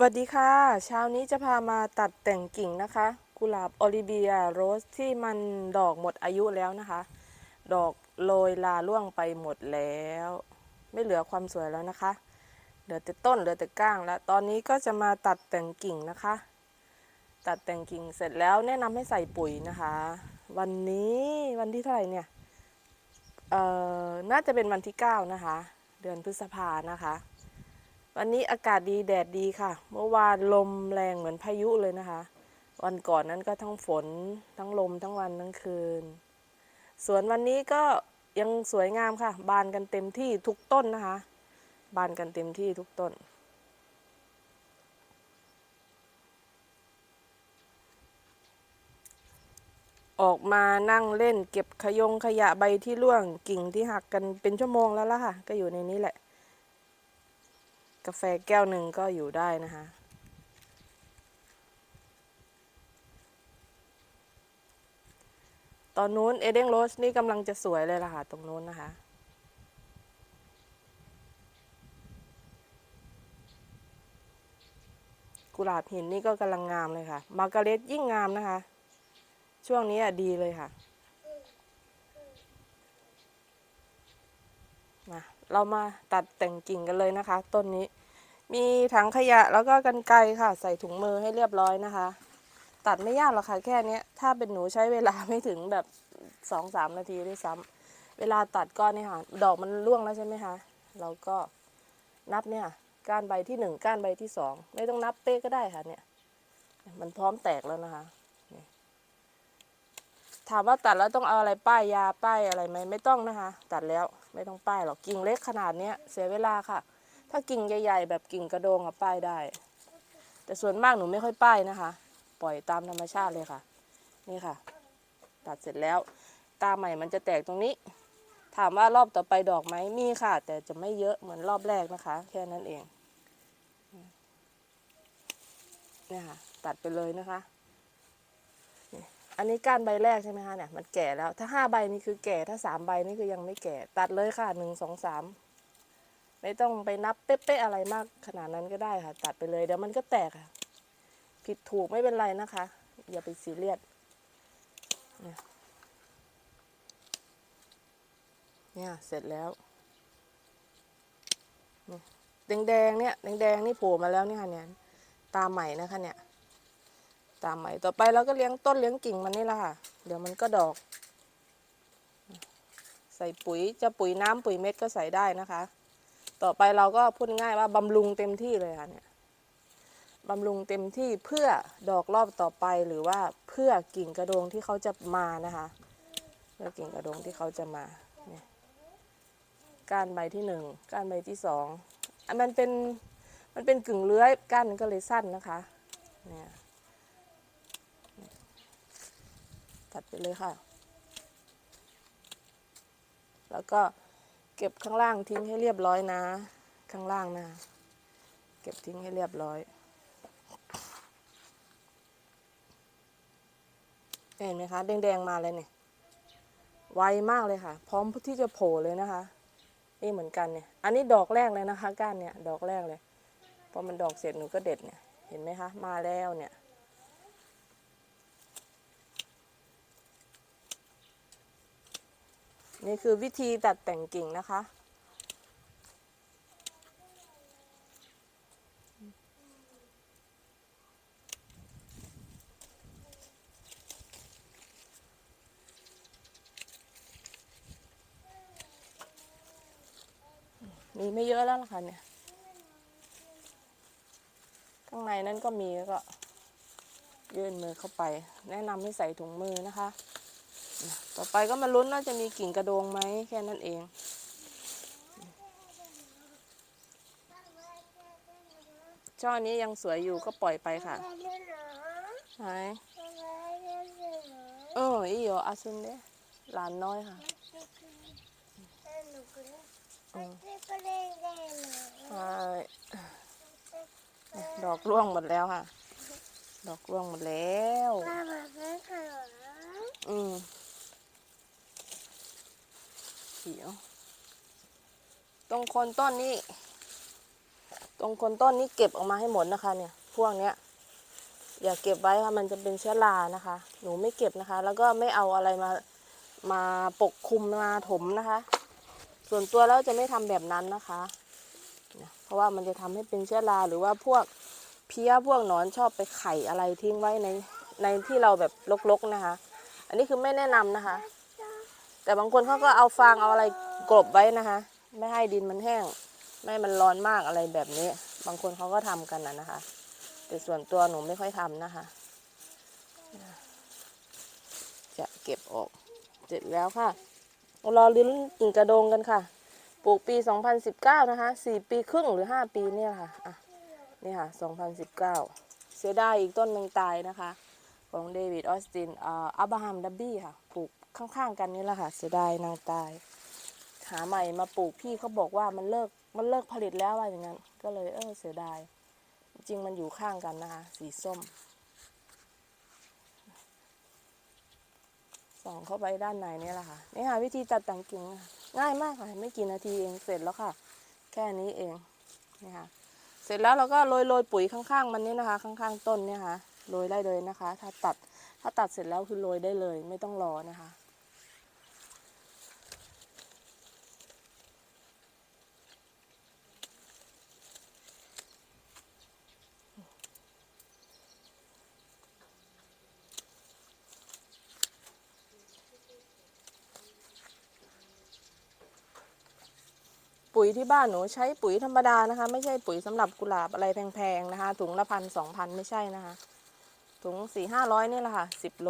สวัสดีค่ะเช้านี้จะพามาตัดแต่งกิ่งนะคะ กุหลาบออลิเวียโรสที่มันดอกหมดอายุแล้วนะคะ ดอกโรยลาล่วงไปหมดแล้ว ไม่เหลือความสวยแล้วนะคะ เหลือแต่ต้นเหลือแต่ก้างแล้ว ตอนนี้ก็จะมาตัดแต่งกิ่งนะคะ ตัดแต่งกิ่งเสร็จแล้วแนะนำให้ใส่ปุ๋ยนะคะ วันนี้วันที่เท่าไหร่เนี่ยเอ่อน่าจะเป็นวันที่ 9 นะคะ เดือนพฤษภานะคะ วันนี้อากาศดีแดดดีค่ะ เมื่อวานลมแรงเหมือนพายุเลยนะคะ วันก่อนนั้นก็ทั้งฝนทั้งลมทั้งวันทั้งคืน สวนวันนี้ก็ยังสวยงามค่ะ บานกันเต็มที่ทุกต้นนะคะ บานกันเต็มที่ทุกต้น ออกมานั่งเล่นเก็บขยงขยะใบที่ร่วงกิ่งที่หักกันเป็นชั่วโมงแล้วล่ะค่ะ ก็อยู่ในนี้แหละ กาแฟแก้วหนึ่งก็อยู่ได้นะคะตอนนู้นเอเดนโรสนี่กำลังจะสวยเลยล่ะค่ะ ตรงนู้นนะคะ กุหลาบหินนี่ก็กำลังงามเลยค่ะ มาร์การเร็ตยิ่งงามนะคะ ช่วงนี้อะดีเลยค่ะ มา เรามาตัดแต่งกิ่งกันเลยนะคะ ต้นนี้ มีถังขยะแล้วก็กันไกรค่ะ ใส่ถุงมือให้เรียบร้อยนะคะ ตัดไม่ยากหรอกค่ะแค่นี้ถ้าเป็นหนูใช้เวลาไม่ถึงแบบสองสามนาทีด้วยซ้ำเวลาตัดก้อนนี่ค่ะ ดอกมันร่วงแล้วใช่ไหมคะเราก็นับเนี่ยก้านใบที่หนึ่งก้านใบที่สองไม่ต้องนับเป๊ะก็ได้ค่ะเนี่ย มันพร้อมแตกแล้วนะคะ ถามว่าตัดแล้วต้องเอาอะไรป้ายยาป้ายอะไรไหมไม่ต้องนะคะ ตัดแล้วไม่ต้องป้ายหรอกกิ่งเล็กขนาดเนี้ยเสียเวลาค่ะ ถ้ากิ่งใหญ่ๆ แบบกิ่งกระโดงอะป้ายได้ แต่ส่วนมากหนูไม่ค่อยป้ายนะคะ ปล่อยตามธรรมชาติเลยค่ะ นี่ค่ะ ตัดเสร็จแล้ว ตาใหม่มันจะแตกตรงนี้ ถามว่ารอบต่อไปดอกไหมมีค่ะ แต่จะไม่เยอะเหมือนรอบแรกนะคะ แค่นั้นเองเนี่ยค่ะ ตัดไปเลยนะคะ อันนี้ก้านใบแรกใช่ไหมคะเนี่ยมันแก่แล้วถ้าห้าใบนี่คือแก่ถ้าสามใบนี่คือยังไม่แก่ ตัดเลยค่ะหนึ่งสองสามไม่ต้องไปนับเป๊ะๆอะไรมากขนาดนั้นก็ได้ค่ะ ตัดไปเลยเดี๋ยวมันก็แตกค่ะ ผิดถูกไม่เป็นไรนะคะ อย่าไปซีเรียสเนี่ยเสร็จแล้วแดงๆเนี่ยแดงๆนี่โผล่มาแล้วเนี่ยค่ะเนี่ยตาใหม่นะคะเนี่ย ตาใหม่ต่อไปเราก็เลี้ยงต้นเลี้ยงกิ่งมันนี่แหละค่ะ เดี๋ยวมันก็ดอก ใส่ปุ๋ยจะปุ๋ยน้ำปุ๋ยเม็ดก็ใส่ได้นะคะ ต่อไปเราก็พูดง่ายว่าบำรุงเต็มที่เลยค่ะเนี่ยบำรุงเต็มที่เพื่อดอกรอบต่อไปหรือว่าเพื่อกิ่งกระโดงที่เขาจะมานะคะเพื่อกิ่งกระโดงที่เขาจะมาเนี่ยก้านใบที่หนึ่งก้านใบที่สองอันมันเป็นมันเป็นกึ่งเลื้อยก้านก็เลยสั้นนะคะเนี่ยัดไปเลยค่ะ แล้วก็เก็บข้างล่างทิ้งให้เรียบร้อยนะ ข้างล่างนะ เก็บทิ้งให้เรียบร้อยเห็นไหมคะแดงๆมาเลยเนี่ยไวมากเลยค่ะ พร้อมที่จะโผล่เลยนะคะ นี่เหมือนกันเนี่ย อันนี้ดอกแรกเลยนะคะ ก้านเนี่ย ดอกแรกเลยพอมันดอกเสร็จหนูก็เด็ดเนี่ย เห็นไหมคะ มาแล้วเนี่ย นี่คือวิธีตัดแต่งกิ่งนะคะ มีไม่เยอะแล้วล่ะค่ะเนี่ย ข้างในนั้นก็มีแล้วก็ยื่นมือเข้าไป แนะนำให้ใส่ถุงมือนะคะ ต่อไปก็มาลุ้นว่าจะมีกิ่งกระโดงไหมแค่นั้นเอง ช่อนี้ยังสวยอยู่ก็ปล่อยไปค่ะไหนเอออีโยอาซุนเดหลานน้อยค่ะใช่ดอกร่วงหมดแล้วค่ะ ดอกร่วงหมดแล้ว อืมเขียว ตรงคนต้นนี่ตรงคนต้นนี้เก็บออกมาให้หมดนะคะ เนี่ย พวกเนี้ยอย่าเก็บไว้ค่ะมันจะเป็นเชื้อรานะคะ หนูไม่เก็บนะคะ แล้วก็ไม่เอาอะไรมามาปกคลุมมาถมนะคะ ส่วนตัวแล้วจะไม่ทำแบบนั้นนะคะ เพราะว่ามันจะทำให้เป็นเชื้อราหรือว่าพวกเพี้ยพวกหนอนชอบไปไข่อะไรทิ้งไว้ในในที่เราแบบรกๆนะคะ อันนี้คือไม่แนะนำนะคะ แต่บางคนเขาก็เอาฟางเอาอะไรกลบไว้นะคะ ไม่ให้ดินมันแห้ง ไม่ให้มันร้อนมากอะไรแบบนี้ บางคนเขาก็ทำกันนะนะคะ แต่ส่วนตัวหนูไม่ค่อยทำนะคะ จะเก็บออกเสร็จแล้วค่ะรอลิ้นกิ่งกระโดงกันค่ะ ปลูกปี 2019 นะคะ 4 ปีครึ่งหรือ 5 ปีเนี่ยค่ะอะนี่ค่ะ 2019 เสียดายอีกต้นหนึ่งตายนะคะ ของเดวิดออสตินอ่าอับราฮัมดับบี้ค่ะ ปลูก ข้างๆกันนี่แหละค่ะเสียดายนางตาย หาใหม่มาปลูกพี่เขาบอกว่ามันเลิกมันเลิกผลิตแล้วว่าอย่างนั้น ก็เลยเออเสียดาย จริงมันอยู่ข้างกันนะคะ สีส้ม ส่องเข้าไปด้านในนี่แหละค่ะนี่ค่ะวิธีตัดแต่งกิ่งง่ายมากค่ะ ไม่กี่นาทีเองเสร็จแล้วค่ะ แค่นี้เองนี่ค่ะเสร็จแล้วเราก็โรยโรยปุ๋ยข้างๆ มันนี่นะคะ ข้างๆ ต้นเนี่ยค่ะโรยได้เลยนะคะ ถ้าตัดถ้าตัดเสร็จแล้วคือโรยได้เลยไม่ต้องรอนะคะ ปุ๋ยที่บ้านหนูใช้ปุ๋ยธรรมดานะคะ ไม่ใช่ปุ๋ยสำหรับกุหลาบอะไรแพงๆนะคะ ถุงละพันสองพันไม่ใช่นะคะ ถุงสี่ห้าร้อยนี่แหละค่ะสิบโล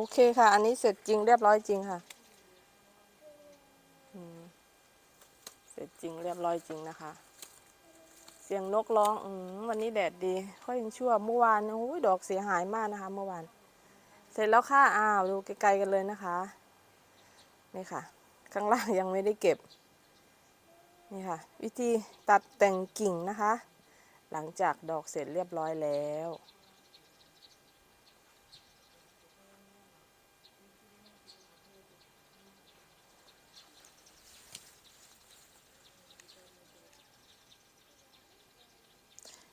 โอเคค่ะ อันนี้เสร็จจริงเรียบร้อยจริงค่ะเสร็จจริงเรียบร้อยจริงนะคะ เสียงนกร้องอืมวันนี้แดดดีค่อยยังชั่วเมื่อวานโอ้ยดอกเสียหายมากนะคะ เมื่อวาน เสร็จแล้วค่ะอ้าวดูไกลๆกันเลยนะคะนี่ค่ะ ข้างล่างยังไม่ได้เก็บนี่ค่ะ วิธีตัดแต่งกิ่งนะคะ หลังจากดอกเสร็จเรียบร้อยแล้ว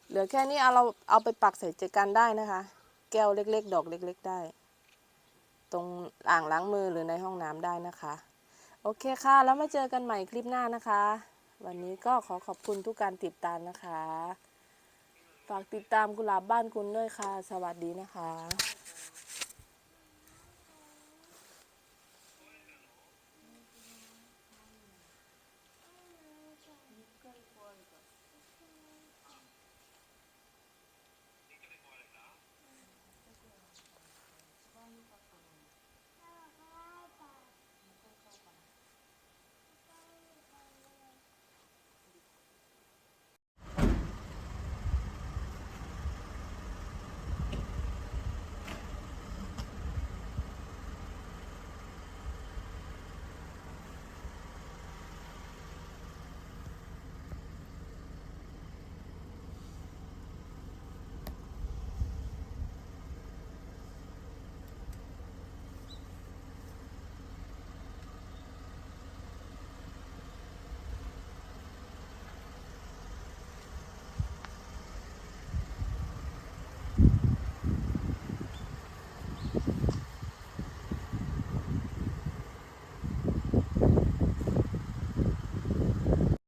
เหลือแค่นี้เอาเราเอาไปปักใส่เจกันได้นะคะ แก้วเล็ก ๆ ดอกเล็ก ๆ ได้ ตรงอ่างล้างมือหรือในห้องน้ำได้นะคะ โอเคค่ะ แล้วมาเจอกันใหม่คลิปหน้านะคะ วันนี้ก็ขอขอบคุณทุกการติดตามนะคะ ฝากติดตามกุหลาบบ้านคุณด้วยค่ะ สวัสดีนะคะ